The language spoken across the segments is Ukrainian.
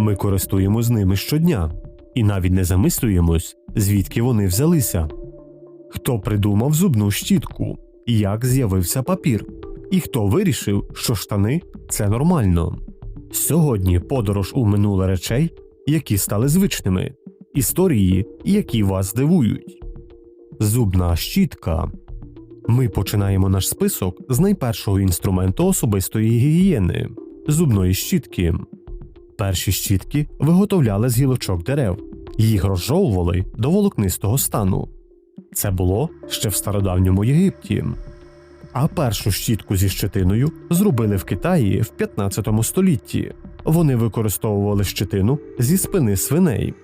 Ми користуємось ними щодня і навіть не замислюємось, звідки вони взялися. Хто придумав зубну щітку, як з'явився папір, і хто вирішив, що штани це нормально. Сьогодні подорож у минуле речей, які стали звичними, історії, які вас дивують. Зубна щітка. Ми починаємо наш список з найпершого інструменту особистої гігієни зубної щітки. Перші щітки виготовляли з гілочок дерев, їх розжовували до волокнистого стану. Це було ще в стародавньому Єгипті. А першу щітку зі щетиною зробили в Китаї в 15 столітті. Вони використовували щетину зі спини свиней.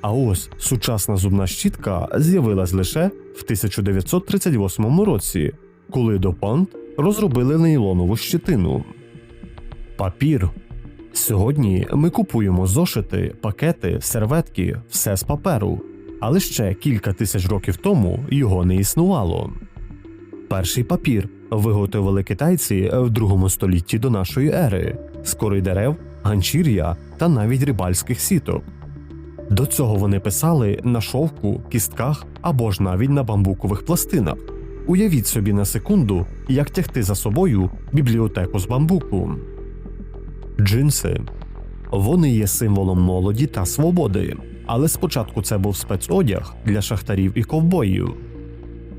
А ось сучасна зубна щітка з'явилась лише в 1938 році, коли до Понт розробили нейлонову щетину. Папір. Сьогодні ми купуємо зошити, пакети, серветки, все з паперу, але ще кілька тисяч років тому його не існувало. Перший папір виготовили китайці в другому столітті до нашої ери з кори дерев, ганчір'я та навіть рибальських сіток. До цього вони писали на шовку, кістках або ж навіть на бамбукових пластинах. Уявіть собі на секунду, як тягти за собою бібліотеку з бамбуку. Джинси вони є символом молоді та свободи, але спочатку це був спецодяг для шахтарів і ковбоїв.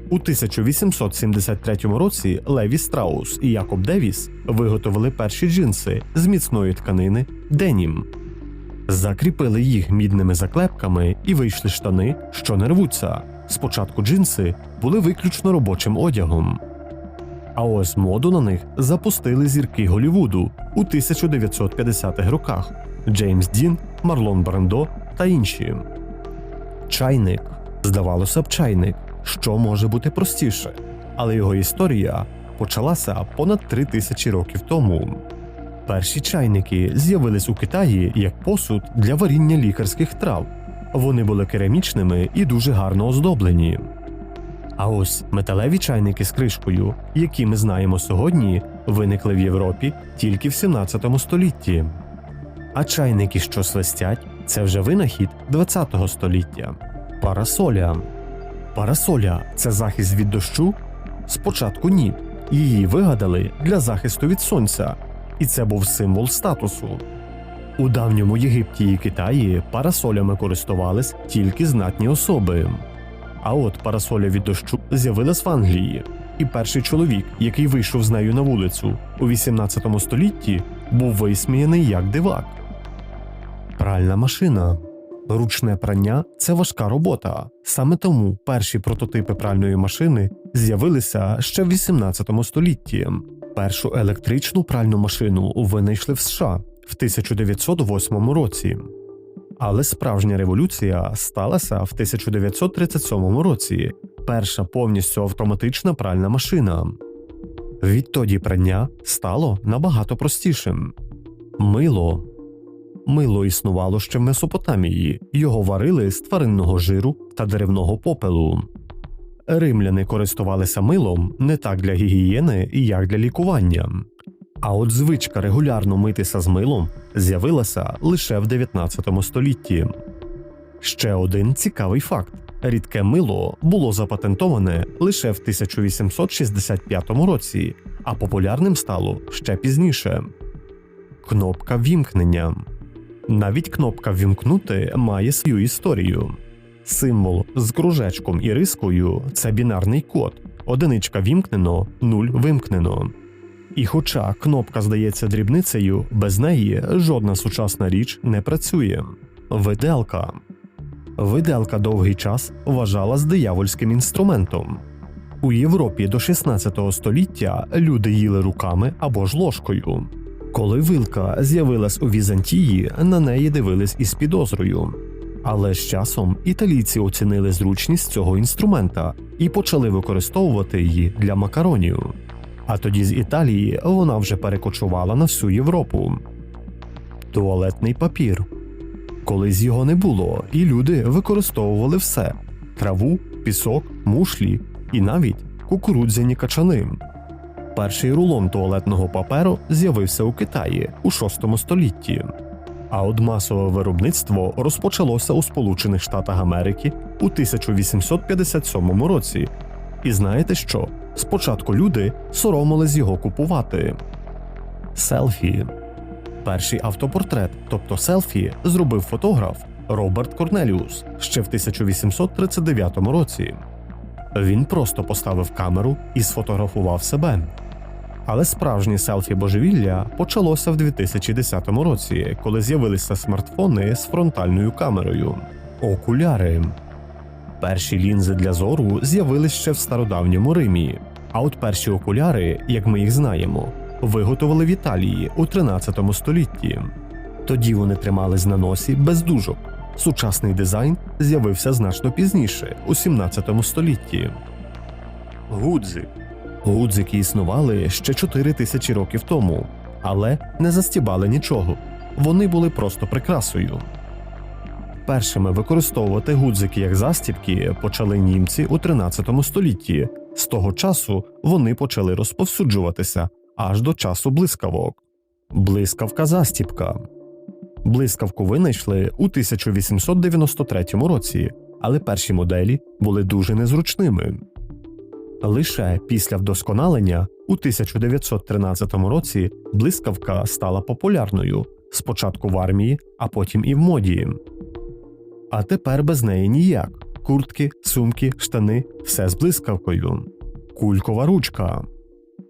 У 1873 році Леві Страус і Якоб Девіс виготовили перші джинси з міцної тканини денім. Закріпили їх мідними заклепками і вийшли штани, що не рвуться. Спочатку джинси були виключно робочим одягом. А ось моду на них запустили зірки Голівуду у 1950-х роках Джеймс Дін, Марлон Брандо та інші. Чайник. Здавалося б, чайник, що може бути простіше, але його історія почалася понад три тисячі років тому. Перші чайники з'явились у Китаї як посуд для варіння лікарських трав. Вони були керамічними і дуже гарно оздоблені. А ось металеві чайники з кришкою, які ми знаємо сьогодні, виникли в Європі тільки в 17 столітті. А чайники, що свистять, це вже винахід 20 століття. Парасоля. Парасоля це захист від дощу? Спочатку ні. Її вигадали для захисту від сонця, і це був символ статусу. У давньому Єгипті і Китаї парасолями користувались тільки знатні особи. А от парасоля від дощу з'явилась в Англії, і перший чоловік, який вийшов з нею на вулицю у 18 столітті, був висміяний як дивак. Пральна машина. Ручне прання це важка робота. Саме тому перші прототипи пральної машини з'явилися ще в 18 столітті. Першу електричну пральну машину винайшли в США в 1908 році. Але справжня революція сталася в 1937 році. Перша повністю автоматична пральна машина. Відтоді прання стало набагато простішим. Мило. Мило існувало ще в Месопотамії, його варили з тваринного жиру та деревного попелу. Римляни користувалися милом не так для гігієни, як для лікування. А от звичка регулярно митися з милом з'явилася лише в 19 столітті. Ще один цікавий факт: рідке мило було запатентоване лише в 1865 році, а популярним стало ще пізніше. Кнопка вімкнення. Навіть кнопка вімкнути має свою історію. Символ з кружечком і рискою це бінарний код. Одиничка вімкнено, нуль вимкнено. І хоча кнопка здається дрібницею, без неї жодна сучасна річ не працює. Виделка. Виделка довгий час вважалась диявольським інструментом. У Європі до 16 століття люди їли руками або ж ложкою. Коли вилка з'явилась у Візантії, на неї дивились із підозрою. Але з часом італійці оцінили зручність цього інструмента і почали використовувати її для макаронів. А тоді з Італії вона вже перекочувала на всю Європу. Туалетний папір. Колись його не було, і люди використовували все: траву, пісок, мушлі і навіть кукурудзяні качани. Перший рулон туалетного паперу з'явився у Китаї у VI столітті. А от масове виробництво розпочалося у Сполучених Штатах Америки у 1857 році. І знаєте що? Спочатку люди соромились його купувати. Селфі. Перший автопортрет, тобто селфі, зробив фотограф Роберт Корнеліус ще в 1839 році. Він просто поставив камеру і сфотографував себе. Але справжнє селфі божевілля почалося в 2010 році, коли з'явилися смартфони з фронтальною камерою. Окуляри. Перші лінзи для зору з'явились ще в стародавньому Римі. А от перші окуляри, як ми їх знаємо, виготовили в Італії у 13 столітті. Тоді вони тримались на носі без дужок. Сучасний дизайн з'явився значно пізніше, у 17 столітті. Гудзик. Гудзики існували ще 4 тисячі років тому, але не застібали нічого. Вони були просто прикрасою. Першими використовувати гудзики як застібки почали німці у 13 столітті. З того часу вони почали розповсюджуватися аж до часу блискавок. Блискавка застібка. Блискавку винайшли у 1893 році, але перші моделі були дуже незручними. Лише після вдосконалення у 1913 році блискавка стала популярною спочатку в армії, а потім і в моді. А тепер без неї ніяк. Куртки, сумки, штани все з блискавкою. Кулькова ручка.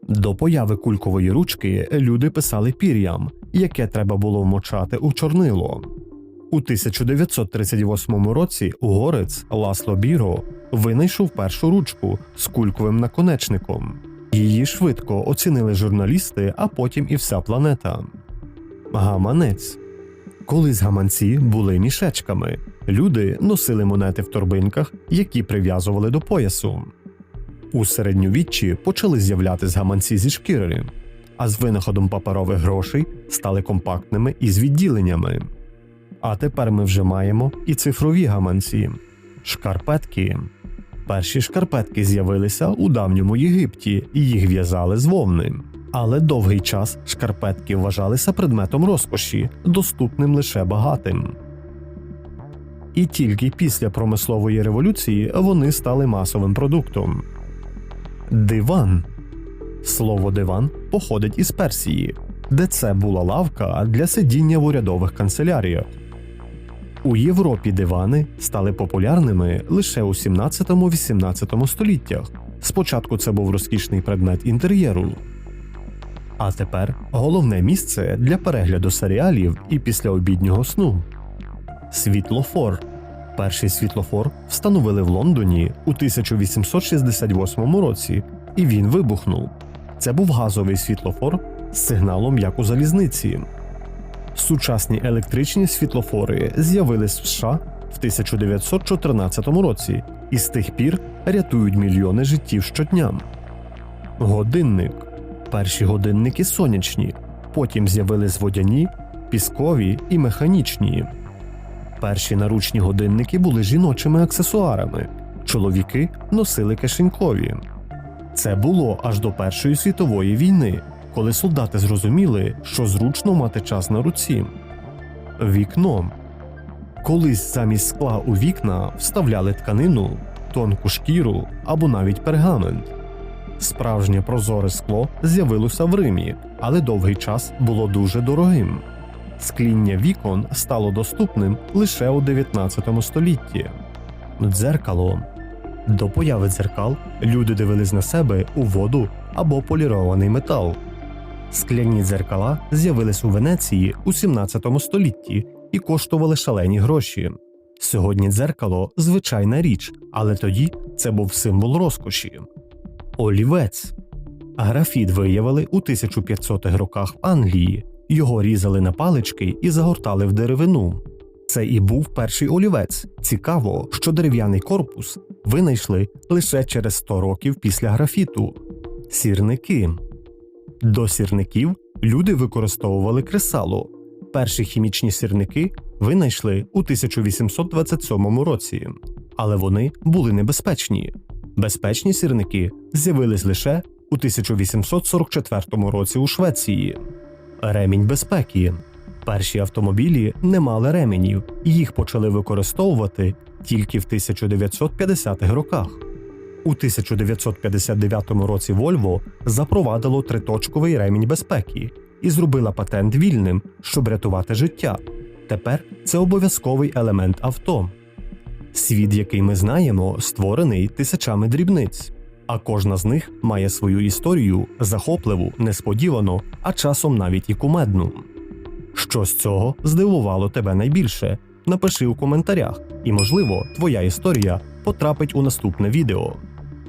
До появи кулькової ручки люди писали пір'ям, яке треба було вмочати у чорнило. У 1938 році угорець Ласло Біро винайшов першу ручку з кульковим наконечником. Її швидко оцінили журналісти, а потім і вся планета. Гаманець. Колись гаманці були мішечками. Люди носили монети в торбинках, які прив'язували до поясу. У середньовіччі почали з'являтися гаманці зі шкіри, а з винаходом паперових грошей стали компактними із відділеннями. А тепер ми вже маємо і цифрові гаманці. Шкарпетки. Перші шкарпетки з'явилися у давньому Єгипті і їх в'язали з вовни. Але довгий час шкарпетки вважалися предметом розкоші, доступним лише багатим. І тільки після промислової революції вони стали масовим продуктом. Диван. Слово диван походить із Персії, де це була лавка для сидіння в урядових канцеляріях. У Європі дивани стали популярними лише у 17-18 століттях. Спочатку це був розкішний предмет інтер'єру. А тепер головне місце для перегляду серіалів і післяобіднього сну. Світлофор. Перший світлофор встановили в Лондоні у 1868 році, і він вибухнув. Це був газовий світлофор з сигналом як у залізниці. Сучасні електричні світлофори з'явились в США в 1914 році і з тих пір рятують мільйони життів щодня. Годинник. Перші годинники сонячні, потім з'явились водяні, піскові і механічні. Перші наручні годинники були жіночими аксесуарами, чоловіки носили кишенькові. Це було аж до Першої світової війни, коли солдати зрозуміли, що зручно мати час на руці. Вікно. Колись замість скла у вікна вставляли тканину, тонку шкіру або навіть пергамент. Справжнє прозоре скло з'явилося в Римі, але довгий час було дуже дорогим. Скління вікон стало доступним лише у 19 столітті. Дзеркало. До появи дзеркал люди дивились на себе у воду або полірований метал. Скляні дзеркала з'явились у Венеції у 17 столітті і коштували шалені гроші. Сьогодні дзеркало звичайна річ, але тоді це був символ розкоші. Олівець. Графіт виявили у 1500-х роках в Англії. Його різали на палички і загортали в деревину. Це і був перший олівець. Цікаво, що дерев'яний корпус винайшли лише через 100 років після графіту. Сірники. До сірників люди використовували кресало. Перші хімічні сірники винайшли у 1827 році, але вони були небезпечні. Безпечні сірники з'явились лише у 1844 році у Швеції. Ремінь безпеки. Перші автомобілі не мали ременів, і їх почали використовувати тільки в 1950-х роках. У 1959 році Volvo запровадило триточковий ремінь безпеки і зробила патент вільним, щоб рятувати життя. Тепер це обов'язковий елемент авто. Світ, який ми знаємо, створений тисячами дрібниць, а кожна з них має свою історію захопливу, несподівану, а часом навіть і кумедну. Що з цього здивувало тебе найбільше? Напиши у коментарях, і, можливо, твоя історія потрапить у наступне відео.